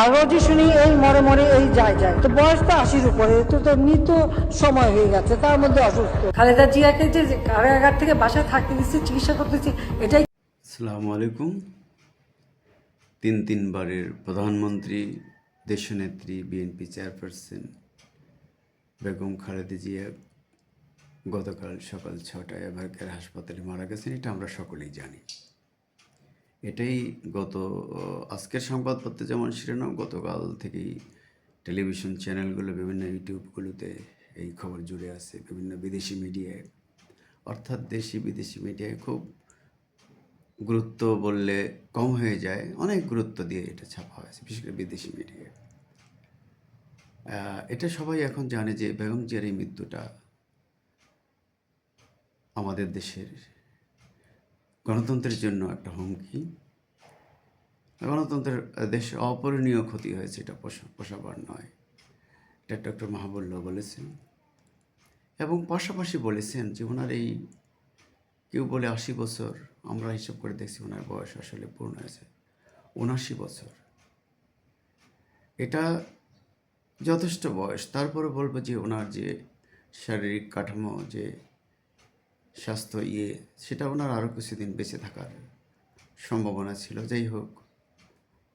আর রোজই শুনি এই মরে মরে এই যায় যায়। তো বয়স তো আশির উপরে, তো সময় হয়ে গেছে, তার মধ্যে অসুস্থ। খালেদা জিয়াকে যে কারাগার থেকে থাকতে দিচ্ছে, চিকিৎসা এটাই আসসালামু আলাইকুম। তিন তিনবারের প্রধানমন্ত্রী, দেশনেত্রী, বিএনপি চেয়ারপারসন বেগম খালেদা জিয়া গতকাল সকাল ছটায় এভারকের হাসপাতালে মারা গেছেন, এটা আমরা সকলেই জানি। এটাই গত আজকের সংবাদপত্রে যেমন শিরোনাম, গতকাল থেকেই টেলিভিশন চ্যানেলগুলো, বিভিন্ন ইউটিউবগুলোতে এই খবর জুড়ে আছে, বিভিন্ন বিদেশি মিডিয়ায় অর্থাৎ দেশি বিদেশি মিডিয়ায় খুব গুরুত্ব বললে কম হয়ে যায়, অনেক গুরুত্ব দিয়ে এটা ছাপা হয়েছে বিশেষ করে বিদেশি মিডিয়ায় এটা সবাই এখন জানে যে বেগম জিয়ার এই মৃত্যুটা আমাদের দেশের গণতন্ত্রের জন্য একটা হুমকি। গণতন্ত্রের দেশে অপরণীয় ক্ষতি হয়েছে, এটা পোষা পোষাবার নয়। এটা ডক্টর মাহবুল্লাহ বলেছেন। এবং পাশাপাশি বলেছেন যে ওনার এই কেউ বলে আশি বছর, আমরা হিসাব করে দেখছি ওনার বয়স আসলে পূর্ণ হয়েছে উনাশি বছর। এটা যথেষ্ট বয়স। তারপরে বলব যে ওনার যে শারীরিক কাঠামো, যে স্বাস্থ্য ইয়ে সেটা ওনার আরও কিছুদিন বেঁচে থাকার সম্ভাবনা ছিল। যাই হোক,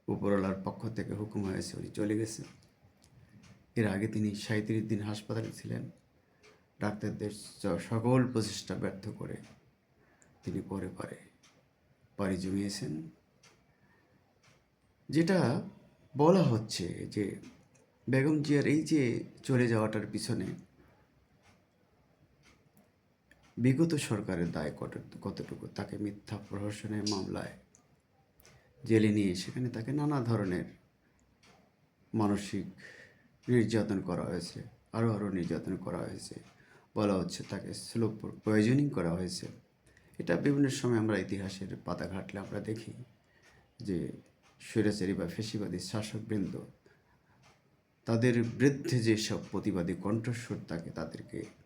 উপরওয়ালার পক্ষ থেকে হুকুম হয়েছে উনি চলে গেছেন। এর আগে তিনি সাঁত্রিশ দিন হাসপাতালে ছিলেন। ডাক্তারদের সকল প্রচেষ্টা ব্যর্থ করে তিনি পরে পরে পাড়ি জমিয়েছেন। যেটা বলা হচ্ছে যে বেগম জিয়ার এই যে চলে যাওয়াটার পিছনে বিগত সরকারের দায় কত- কতটুকু? তাকে মিথ্যা প্রহসনের মামলায় জেলে নিয়ে সেখানে তাকে নানা ধরনের মানসিক নির্যাতন করা হয়েছে আরও আরও নির্যাতন করা হয়েছে। বলা হচ্ছে তাকে স্লো পয়জনিং করা হয়েছে। এটা বিভিন্ন সময় আমরা ইতিহাসের পাতা ঘাটলে আমরা দেখি যে স্বৈরাচারী বা ফেসিবাদী শাসকবৃন্দ তাদের বিরুদ্ধে যেসব প্রতিবাদী কণ্ঠস্বর থাকে তাদেরকে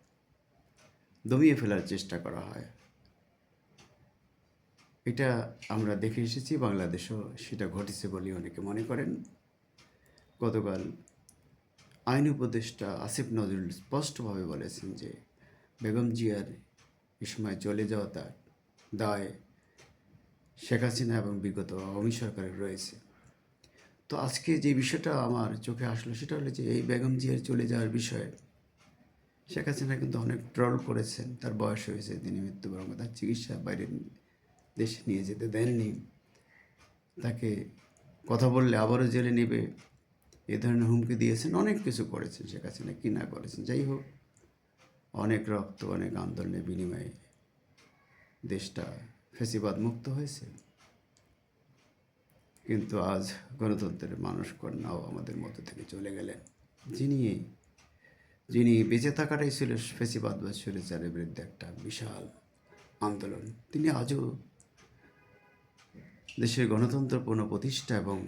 দমিয়ে ফেলার চেষ্টা করা হয়। এটা আমরা দেখে এসেছি, বাংলাদেশও সেটা ঘটেছে বলে অনেকে মনে করেন। গতকাল আইন উপদেষ্টা আসিফ নজরুল স্পষ্টভাবে বলেছেন যে বেগম জিয়ার এ সময় চলে যাওয়া তার দায় শেখ হাসিনা এবং বিগত আওয়ামী সরকারের রয়েছে। তো আজকে যে বিষয়টা আমার চোখে আসলো সেটা হলো যে এই বেগম জিয়ার চলে যাওয়ার বিষয়ে শেখ হাসিনা কিন্তু অনেক ট্রল করেছেন। তার বয়স হয়েছে, তিনি মৃত্যুবরণ তার চিকিৎসা বাইরের দেশে নিয়ে যেতে দেননি। তাকে কথা বললে আবারও জেলে নেবে, এ ধরনের হুমকি দিয়েছেন, অনেক কিছু করেছেন শেখ হাসিনা, কি না করেছেন, যাই হোক, অনেক রক্ত, অনেক আন্দোলনের বিনিময়ে দেশটা ফেসিবাদ মুক্ত হয়েছে। কিন্তু আজ গণতন্ত্রের মানুষ কন্যাও আমাদের মধ্যে থেকে চলে গেলেন, যিনি যিনি বেঁচে থাকাটাই ছিল ফেসিবাদ বা স্বৈরাচারের বিরুদ্ধে একটা বিশাল আন্দোলন। তিনি আজও দেশের গণতন্ত্র পুনঃপ্রতিষ্ঠা এবং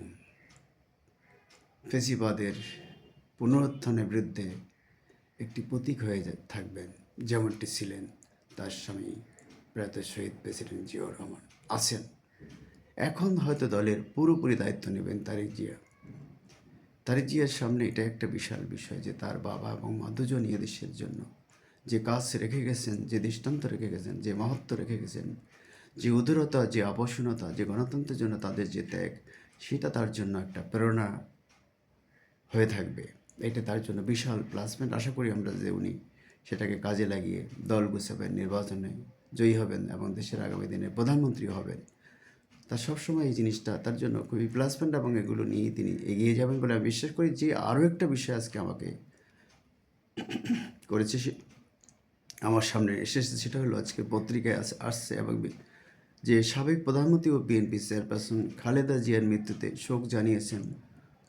ফেসিবাদের পুনরুত্থানের বিরুদ্ধে একটি প্রতীক হয়ে থাকবেন যেমনটি ছিলেন তার স্বামী প্রয়াত শহীদ প্রেসিডেন্ট জিয়াউর রহমান আছেন। এখন হয়তো দলের পুরোপুরি দায়িত্ব নেবেন তারেক জিয়া। তারেক জিয়ার সামনে এটা একটা বিশাল বিষয় যে তার বাবা এবং মা দুজনই দেশের জন্য যে কাজ রেখে গেছেন, যে দৃষ্টান্ত রেখে গেছেন, যে মহত্ব রেখে গেছেন, যে উদারতা, যে আবশ্যনতা যে গণতন্ত্রের জন্য তাদের যে ত্যাগ, সেটা তার জন্য একটা প্রেরণা হয়ে থাকবে। এটা তার জন্য বিশাল প্লাসমেন্ট আশা করি আমরা যে উনি সেটাকে কাজে লাগিয়ে দল গুছাবেন, নির্বাচনে জয়ী হবেন এবং দেশের আগামী দিনে প্রধানমন্ত্রী হবেন। তার সবসময় এই জিনিসটা তার জন্য খুবই প্লাস পয়েন্ট এবং এগুলো নিয়ে তিনি এগিয়ে যাবেন বলে আমি বিশ্বাস করি। যে আরও একটা বিষয় আজকে আমাকে করেছে সে আমার সামনে এসেছে, সেটা হলো আজকে পত্রিকায় আস- আসছে এবং যে সাবেক প্রধানমন্ত্রী ও বিএনপি চেয়ারপারসন খালেদা জিয়ার মৃত্যুতে শোক জানিয়েছেন,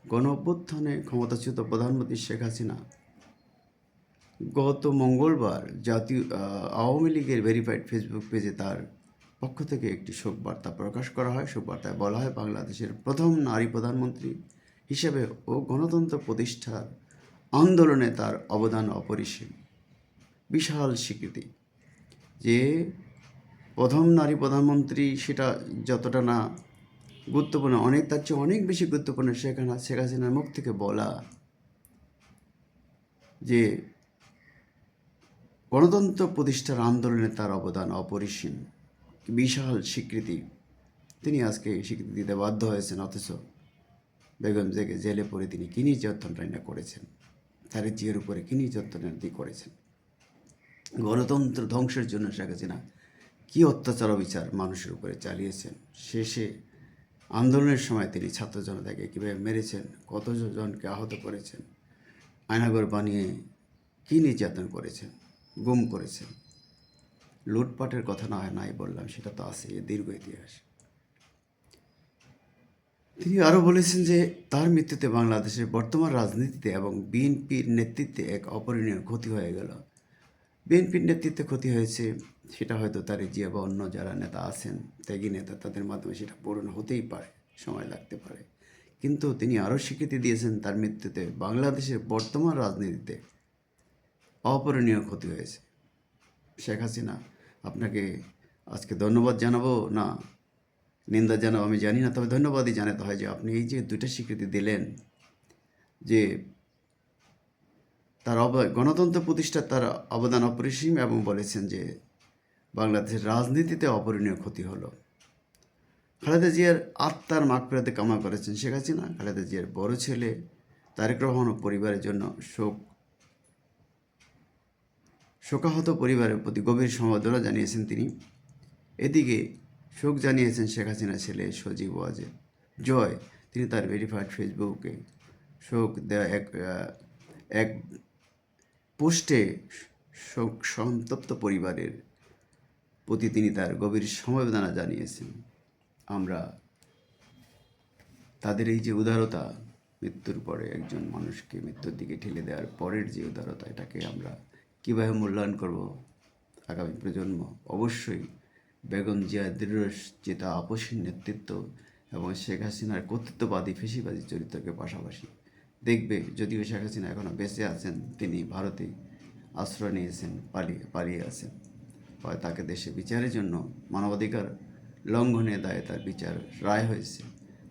গণ অভ্যুত্থানে ক্ষমতাচ্যুত প্রধানমন্ত্রী শেখ হাসিনা গত মঙ্গলবার জাতীয় আওয়ামী লীগের ভেরিফাইড ফেসবুক পেজে তার পক্ষ থেকে একটি শোক বার্তা প্রকাশ করা হয়। শোক বার্তায় বলা হয়, বাংলাদেশের প্রথম নারী প্রধানমন্ত্রী হিসেবে ও গণতন্ত্র প্রতিষ্ঠার আন্দোলনে তার অবদান অপরিসীম। বিশাল স্বীকৃতি। যে প্রথম নারী প্রধানমন্ত্রী সেটা যতটা না গুরুত্বপূর্ণ, অনেক তার চেয়ে অনেক বেশি গুরুত্বপূর্ণ সেখানে শেখ হাসিনার মুখ থেকে বলা যে গণতন্ত্র প্রতিষ্ঠার আন্দোলনে তার অবদান অপরিসীম। বিশাল স্বীকৃতি। তিনি আজকে স্বীকৃতি দিতে বাধ্য হয়েছেন, অথচ বেগম জেগে জেলে পড়ে তিনি কী কি নির্যাতনটা করেছেন? তার জিয়ের উপরে কি নির্যাতনাদি করেছেন? গণতন্ত্র ধ্বংসের জন্য শেখ হাসিনা কী অত্যাচার বিচার মানুষের উপরে চালিয়েছেন? শেষে আন্দোলনের সময় তিনি ছাত্র জনতাকে কীভাবে মেরেছেন? কতজনকে আহত করেছেন? আয়নাগর বানিয়ে কী নির্যাতন করেছেন? গুম করেছেন? লুটপাটের কথা না হয় নাই বললাম, সেটা তো আছে দীর্ঘ ইতিহাস। তিনি আরও বলেছেন যে, তার মৃত্যুতে বাংলাদেশের বর্তমান রাজনীতিতে এবং বিএনপির নেতৃত্বে এক অপরিণীয় ক্ষতি হয়ে গেল। বিএনপির নেতৃত্বে ক্ষতি হয়েছে, সেটা হয়তো তার জিয়া বা অন্য যারা নেতা আছেন, ত্যাগী নেতা, তাদের মাধ্যমে সেটা পূরণ হতেই পারে, সময় লাগতে পারে। কিন্তু তিনি আরও স্বীকৃতি দিয়েছেন, তার মৃত্যুতে বাংলাদেশের বর্তমান রাজনীতিতে অপরণীয় ক্ষতি হয়েছে। শেখ হাসিনা আপনাকে আজকে ধন্যবাদ জানাব? না, নিন্দা জানাব, আমি জানি না, তবে ধন্যবাদই জানাতে হয় যে আপনি এই যে দুইটা স্বীকৃতি দিলেন যে তার অব, গণতন্ত্র প্রতিষ্ঠার তার অবদান অপরিসীম এবং বলেছেন যে বাংলাদেশের রাজনীতিতে অপরিণীয় ক্ষতি হলো। খালেদা জিয়ার আত্মার মাকফিরাতে কামনা করেছেন শেখ হাসিনা। খালেদা জিয়ার বড় ছেলে তারেক রহমান ও পরিবারের জন্য শোক শোকাহত পরিবারের প্রতি গভীর সমবেদনা জানিয়েছেন তিনি। এদিকে শোক জানিয়েছেন শেখ হাসিনা ছেলে সজীব ওয়াজেদ। জয়, তিনি তার ভেরিফাইড ফেসবুকে শোক দেওয়া এক এক পোস্টে শোক সন্তপ্ত পরিবারের প্রতি তিনি তার গভীর সমবেদনা জানিয়েছেন। আমরা তাদের এই যে উদারতা, মৃত্যুর পরে একজন মানুষকে মৃত্যুর দিকে ঠেলে দেওয়ার পরের যে উদারতা, এটাকে আমরা কীভাবে মূল্যায়ন করব আগামী প্রজন্ম? অবশ্যই বেগম জিয়া দৃঢ় চেতা নেতৃত্ব এবং শেখ হাসিনার কর্তৃত্ববাদী ফেসিবাদী চরিত্রকে পাশাপাশি। দেখবে, যদিও শেখ হাসিনা এখনও বেঁচে আছেন, তিনি ভারতে আশ্রয় নিয়েছেন, পালিয়ে পালিয়ে আছেন। হয় তাকে দেশে বিচারের জন্য মানবাধিকার লঙ্ঘনের দায়ে তার বিচার রায় হয়েছে।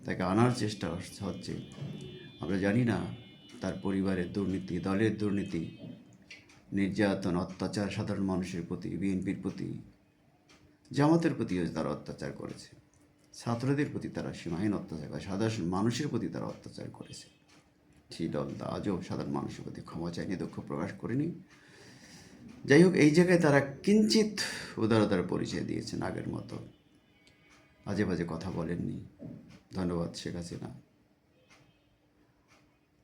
তাকে আনার চেষ্টা হচ্ছে। আমরা জানি না তার পরিবারের দুর্নীতি, দলের দুর্নীতি নির্যাতন, অত্যাচার সাধারণ মানুষের প্রতি, বিএনপির প্রতি, জামাতের প্রতিও তারা অত্যাচার করেছে। ছাত্রদের প্রতি তারা সীমাহীন অত্যাচার করে সাধারণ মানুষের প্রতি তারা অত্যাচার করেছে। সেই দল তা আজও সাধারণ মানুষের প্রতি ক্ষমা চায়নি দুঃখ প্রকাশ করেনি। যাই হোক, এই জায়গায় তারা কিঞ্চিত উদারতার পরিচয় দিয়েছেন আগের মতো। আজে বাজে কথা বলেননি। ধন্যবাদ, শেখ হাসিনা।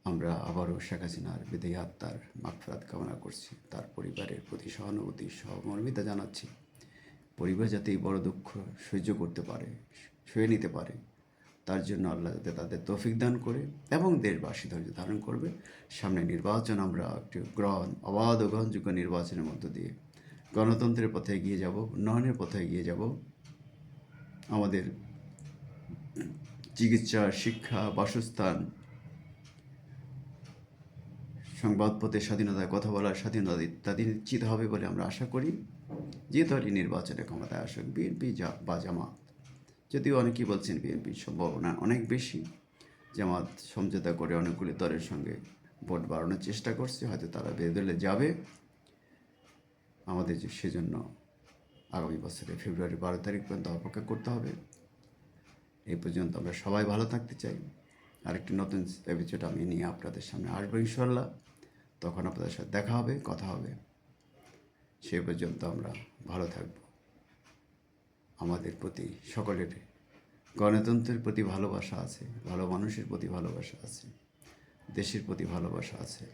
আমরা আবারও শেখ হাসিনার বিদেহী আত্মার মাগফিরাত কামনা করছি, তার পরিবারের প্রতি সহানুভূতি, সহমর্মিতা জানাচ্ছি। পরিবার যাতে এই বড় দুঃখ সহ্য করতে পারে, সয়ে নিতে পারে, তার জন্য আল্লাহ যাতে তাদের তৌফিক দান করে এবং দেশবাসী ধৈর্য ধারণ করবে। সামনে নির্বাচন, আমরা একটি গ্রহণ, অবাধ ও গ্রহণযোগ্য নির্বাচনের মধ্য দিয়ে গণতন্ত্রের পথে এগিয়ে যাব, উন্নয়নের পথে এগিয়ে যাব। আমাদের চিকিৎসা, শিক্ষা, বাসস্থান সংবাদপত্রের স্বাধীনতায় কথা বলার স্বাধীনতা ইত্যাদি নিশ্চিত হবে বলে আমরা আশা করি। যে দলই নির্বাচনে ক্ষমতায় আসুক বিএনপি যা বা জামাত। যদিও অনেকেই বলছেন বিএনপির সম্ভাবনা অনেক বেশি। জামাত সমঝোতা করে অনেকগুলি দলের সঙ্গে ভোট বাড়ানোর চেষ্টা করছে, হয়তো তারা বেদলে যাবে। আমাদের যে সেজন্য আগামী বছরে ফেব্রুয়ারি বারো তারিখ পর্যন্ত অপেক্ষা করতে হবে। এই পর্যন্ত আমরা সবাই ভালো থাকতে চাই। আরেকটি নতুন এপিসোড আমি নিয়ে আপনাদের সামনে আসব ইনশাল্লাহ তখন আপনাদের সাথে দেখা হবে, কথা হবে। সে পর্যন্ত আমরা ভালো থাকব। আমাদের প্রতি সকলের গণতন্ত্রের প্রতি ভালোবাসা আছে, ভালো মানুষের প্রতি ভালোবাসা আছে, দেশের প্রতি ভালোবাসা আছে।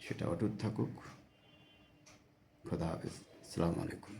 সেটা অটুট থাকুক। খোদা হাফেজ। আসসালামু আলাইকুম।